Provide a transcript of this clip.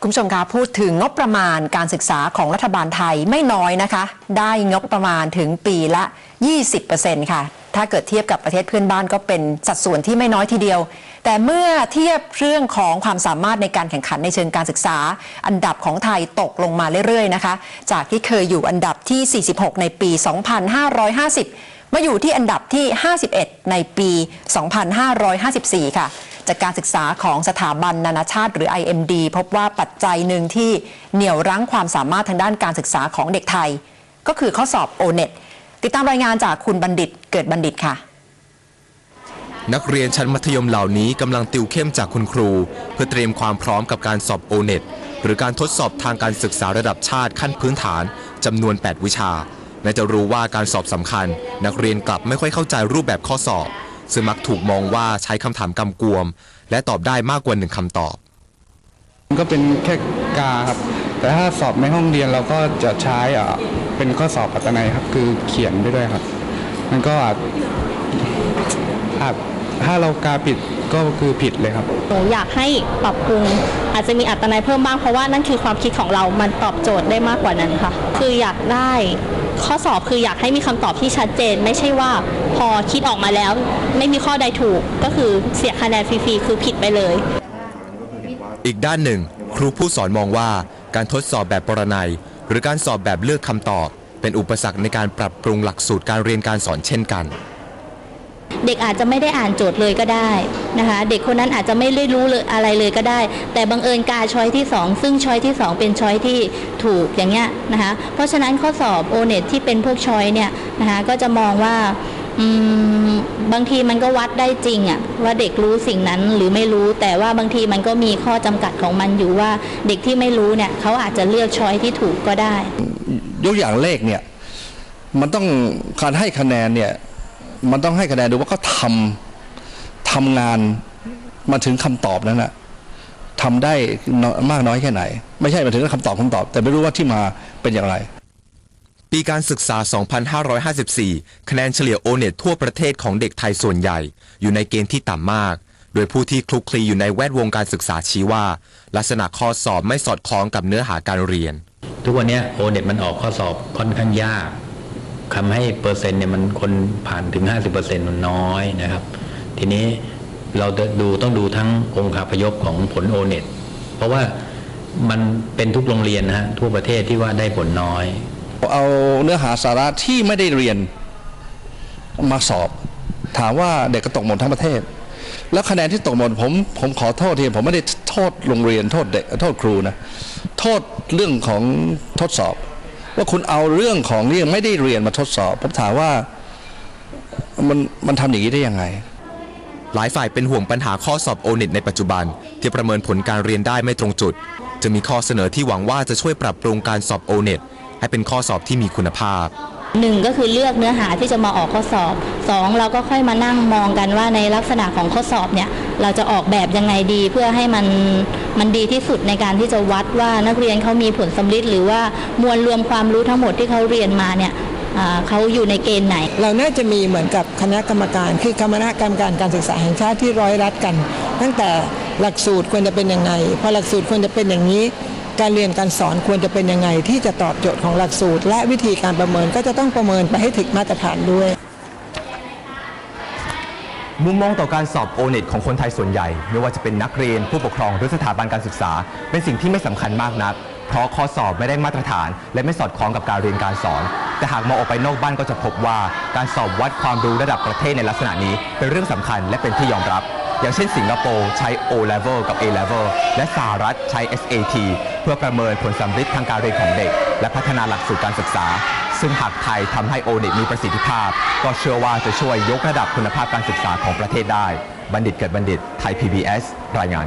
คุณผู้ชมคะพูดถึงงบประมาณการศึกษาของรัฐบาลไทยไม่น้อยนะคะ ได้งบประมาณถึงปีละ 20%ค่ะ ถ้าเกิดเทียบกับประเทศเพื่อนบ้านก็เป็นสัดส่วนที่ไม่น้อยทีเดียว แต่เมื่อเทียบเรื่องของความสามารถในการแข่งขันในเชิงการศึกษา อันดับของไทยตกลงมาเรื่อยๆนะคะ จากที่เคยอยู่อันดับที่ 46 ในปี 2550 มาอยู่ที่อันดับที่ 51 ในปี 2554 ค่ะ จากการศึกษาของสถาบันนานาชาติหรือ IMD พบว่าปัจจัยหนึ่งที่เหนี่ยวรั้งความสามารถทางด้านการศึกษาของเด็กไทย ก็คือข้อสอบ O-NET ติดตามรายงานจากคุณบัณฑิตเกิดบัณฑิตค่ะ นักเรียนชั้นมัธยมเหล่านี้กำลังติวเข้มจากคุณครู เพื่อเตรียมความพร้อมกับการสอบโอเน็ตหรือการทดสอบทางการศึกษาระดับชาติขั้นพื้นฐานจำนวน 8 วิชาแม้จะรู้ว่าการสอบสำคัญ นักเรียนกลับไม่ค่อยเข้าใจรูปแบบข้อสอบ ซึ่งมักถูกมองว่าใช้คำถามกำกวม และตอบได้มากกว่าหนึ่งคำตอบ ก็เป็นแค่กาครับ แต่ถ้าสอบในห้องเรียนเราก็จะใช้อะเป็นข้อสอบปัตนัยครับ คือเขียนไปด้วยครับ มันก็อาจอาจ ถ้าเรากาผิดก็คือผิดเลยครับ หนูอยากให้ปรับปรุงอาจจะมีอัตนัยเพิ่มบ้างเพราะว่านั่นคือความคิดของเรา มันตอบโจทย์ได้มากกว่านั้นค่ะ คืออยากได้ข้อสอบคืออยากให้มีคำตอบที่ชัดเจน ไม่ใช่ว่าพอคิดออกมาแล้ว ไม่มีข้อใดถูกก็คือเสียคะแนนฟรีๆคือผิดไปเลย อีกด้านหนึ่ง ครูผู้สอนมองว่าการทดสอบแบบปรนัย หรือการสอบแบบเลือกคำตอบ เป็นอุปสรรคในการปรับปรุงหลักสูตรการเรียนการสอนเช่นกัน เด็กอาจจะไม่ได้อ่านโจทย์เลยก็ได้นะคะ เด็กคนนั้นอาจจะไม่ได้รู้เลยอะไรเลยก็ได้ แต่บังเอิญกาช้อยที่ 2 ซึ่งช้อยที่ 2 เป็นช้อยที่ถูกอย่างเงี้ยนะคะ เพราะฉะนั้นข้อสอบโอเน็ตที่เป็นพวกช้อยเนี่ยนะคะก็จะมองว่าบางทีมันก็วัดได้จริงอะว่าเด็กรู้สิ่งนั้นหรือไม่รู้แต่ว่าบางทีมันก็มีข้อจำกัดของมันอยู่ว่าเด็กที่ไม่รู้เนี่ยเขาอาจจะเลือกช้อยที่ถูกก็ได้ ยกอย่างเลขเนี่ยมันต้องการให้คะแนนเนี่ย มันต้องให้คะแนนดูว่าเขาทำทำงานมาถึงคำตอบนั้นนะทำได้น้อยมากน้อยแค่ไหน ไม่ใช่มาถึงคำตอบคำตอบ แต่ไม่รู้ว่าที่มาเป็นอย่างไร ปีการศึกษา 2554 คะแนนเฉลี่ยโอเน็ตทั่วประเทศของเด็กไทยส่วนใหญ่ อยู่ในเกณฑ์ที่ต่ำมาก โดยผู้ที่คลุกคลีอยู่ในแวดวงการศึกษาชี้ว่า ลักษณะข้อสอบไม่สอดคล้องกับเนื้อหาการเรียน ทุกวันเนี้โอเน็ตมันออกข้อสอบค่อนข้างยาก ทำให้เปอร์เซ็นต์เนี่ยมันคนผ่านถึง 50%มันน้อยนะครับ ทีนี้เราดูต้องดูทั้งองค์คาพยพของผลโอเน็ตเพราะว่ามันเป็นทุกโรงเรียนนะฮะทั่วประเทศที่ว่าได้ผลน้อย เอาเนื้อหาสาระที่ไม่ได้เรียนมาสอบ ถามว่าเด็กก็ตกหมดทั้งประเทศ แล้วคะแนนที่ตกหมดผมผมขอโทษทีผมไม่ได้โทษโรงเรียนโทษเด็กโทษครูนะ โทษเรื่องของทดสอบ ว่าคุณเอาเรื่องของที่ยังไม่ได้เรียนมาทดสอบ ผมถามว่ามันมันทำอย่างนี้ได้ยังไง หลายฝ่ายเป็นห่วงปัญหาข้อสอบโอเน็ตในปัจจุบัน ที่ประเมินผลการเรียนได้ไม่ตรงจุด จะมีข้อเสนอที่หวังว่าจะช่วยปรับปรุงการสอบโอเน็ตให้เป็นข้อสอบที่มีคุณภาพหนึ่งก็คือเลือกเนื้อหาที่จะมาออกข้อสอบสองเราก็ค่อยมานั่งมองกันว่าในลักษณะของข้อสอบเนี่ย เราจะออกแบบยังไงดีเพื่อให้มัน มันดีที่สุดในการที่จะวัดว่านักเรียนเขามีผลสำลิดหรือว่ามวลรวมความรู้ทั้งหมดที่เขาเรียนมาเนี่ยเขาอยู่ในเกณฑ์ไหน เราน่าจะมีเหมือนกับคณะกรรมการ คือคณะกรรมการการศึกษาแห่งชาติที่ร้อยรัดกัน ตั้งแต่หลักสูตรควรจะเป็นยังไงพอหลักสูตรควรจะเป็นอย่างนี้ การเรียนการสอนควรจะเป็นยังไงที่จะตอบโจทย์ของหลักสูตร และวิธีการประเมินก็จะต้องประเมินไปให้ถึงมาตรฐานด้วย มุมมองต่อการสอบโอเน็ตของคนไทยส่วนใหญ่ ไม่ว่าจะเป็นนักเรียนผู้ปกครองหรือสถาบันการศึกษา เป็นสิ่งที่ไม่สำคัญมากนัก เพราะข้อสอบไม่ได้มาตรฐาน และไม่สอดคล้องกับการเรียนการสอน แต่หากมองออกไปนอกบ้านก็จะพบว่าการสอบวัดความรู้ระดับประเทศในลักษณะนี้ เป็นเรื่องสำคัญและเป็นที่ยอมรับ อย่างเช่นสิงคโปร์ใช้ O level กับ A level และสหรัฐใช้ SAT เพื่อประเมินผลสำฤทธิ์ทางการเรียนของเด็ก และพัฒนาหลักสูตรการศึกษา ซึ่งหากไทยทำให้โอเน็ตมีประสิทธิภาพ ก็เชื่อว่าจะช่วยยกระดับคุณภาพการศึกษาของประเทศได้ บัณฑิตเกิดบัณฑิตไทย PBS รายงาน